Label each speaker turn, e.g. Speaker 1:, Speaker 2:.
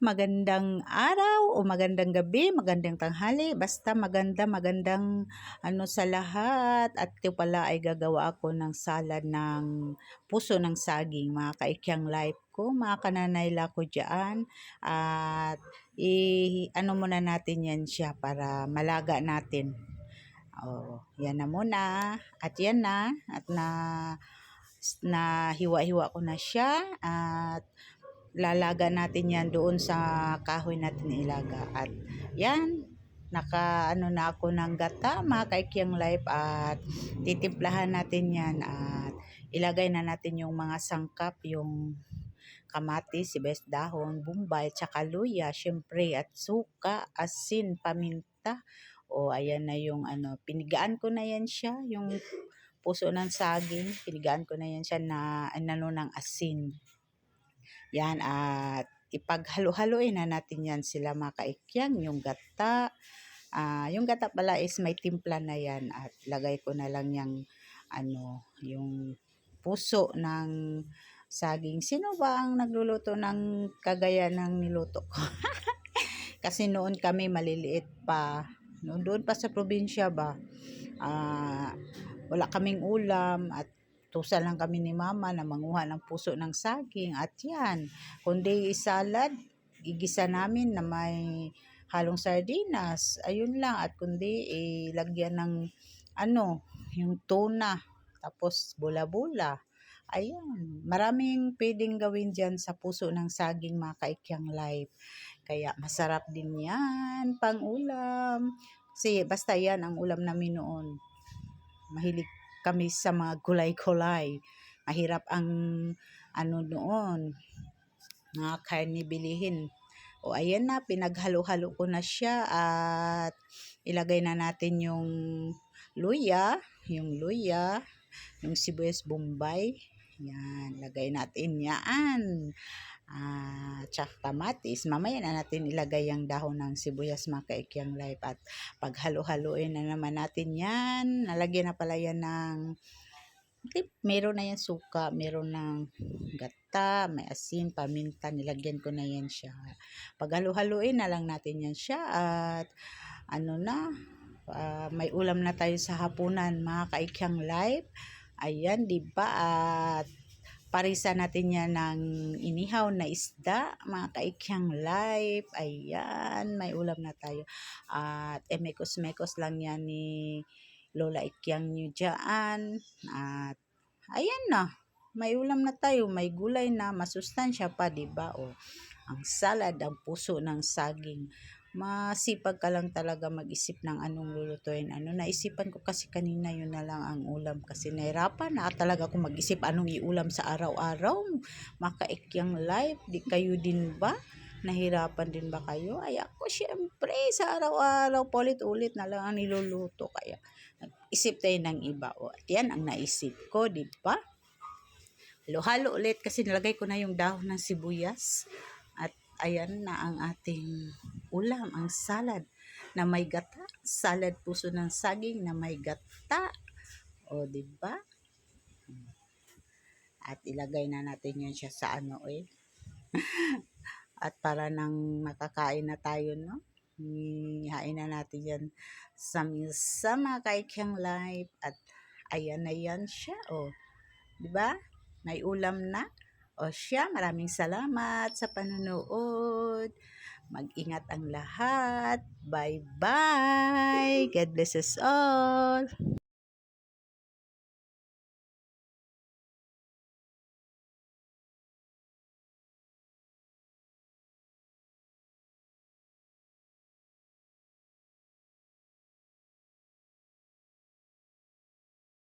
Speaker 1: magandang araw o magandang gabi, magandang tanghali, basta maganda, magandang ano sa lahat. At ito pala ay gagawa ako ng salad ng puso ng saging, mga kaikyang life ko, mga kananayla ko dyan. At i, ano muna natin yan siya para malaga natin. Oh, yan na muna. At yan na. At na na hiwa-hiwa ko na siya. At lalaga natin yan doon sa kahoy natin ilaga. At yan, naka ano na ako ng gata, mga kaikyang life at titimplahan natin yan at ilagay na natin yung mga sangkap, yung kamatis, sibes dahon, bumbay, tsaka luya, syempre, at suka, asin, paminta. O, ayan na yung ano, pinigaan ko na yan siya, yung puso ng saging, pinigaan ko na yan siya na ano ng asin. Yan at ipaghalo-haloin na natin yan sila mga kaikyan, yung gata. Uh, yung gata pala is may timpla na yan at lagay ko na lang yung ano, yung puso ng saging. Sino ba ang nagluluto ng kagaya ng niluto ko? Kasi noon kami maliliit pa. Noon doon pa sa probinsya ba, uh, wala kaming ulam at tusa lang kami ni mama na manguha ng puso ng saging at yan, kundi salad, igisa namin na may halong sardinas, ayun lang at kundi ilagyan ng ano, yung tuna, tapos bula-bula. Ayun, maraming pwedeng gawin dyan sa puso ng saging mga kaikyang life. Kaya masarap din yan, pang ulam. Kasi basta yan ang ulam namin noon. Mahilig kami sa mga gulay-gulay. Mahirap ang ano noon, mga karne bilihin. O ayan na, pinaghalo-halo ko na siya at ilagay na natin yung luya, yung luya, yung sibuyas bombay. Yan, lagay natin yan uh, tsaka kamatis. Mamaya na natin ilagay ang dahon ng sibuyas mga kaikyang life at paghalo-haloin na naman natin yan. Nalagyan na pala yan ng tip. Meron na yan suka, meron ng gata, may asin, paminta, nilagyan ko na yan siya. Paghalo-haloin na lang natin yan siya at ano na, uh, may ulam na tayo sa hapunan mga kaikyang life. Ayan, di ba? At Parisa natin yan ng inihaw na isda, mga kaikyang life. Ayan, may ulam na tayo. At emekos-mekos lang yan ni Lola Ikyang nyo dyan. At ayan na, may ulam na tayo, may gulay na, masustansya pa, di ba? O, ang salad, ang puso ng saging masipag ka lang talaga mag-isip ng anong lulutuin. Ano, naisipan ko kasi kanina yun na lang ang ulam kasi nahirapan na talaga ako mag-isip anong iulam sa araw-araw. Makaikyang life, di kayo din ba? Nahirapan din ba kayo? Ay ako syempre sa araw-araw paulit-ulit na lang ang niluluto kaya nag-isip tayo ng iba. O, at yan ang naisip ko, di ba? Halo-halo ulit kasi nilagay ko na yung dahon ng sibuyas ayan na ang ating ulam, ang salad na may gata. Salad puso ng saging na may gata. O, di ba? At ilagay na natin yan siya sa ano eh. At para nang makakain na tayo, no? Hain na natin yan sa misa mga kaikyang life. At ayan na yan siya, o. Di ba? May ulam na. O maraming salamat sa panonood. Mag-ingat ang lahat. Bye-bye. God bless us all.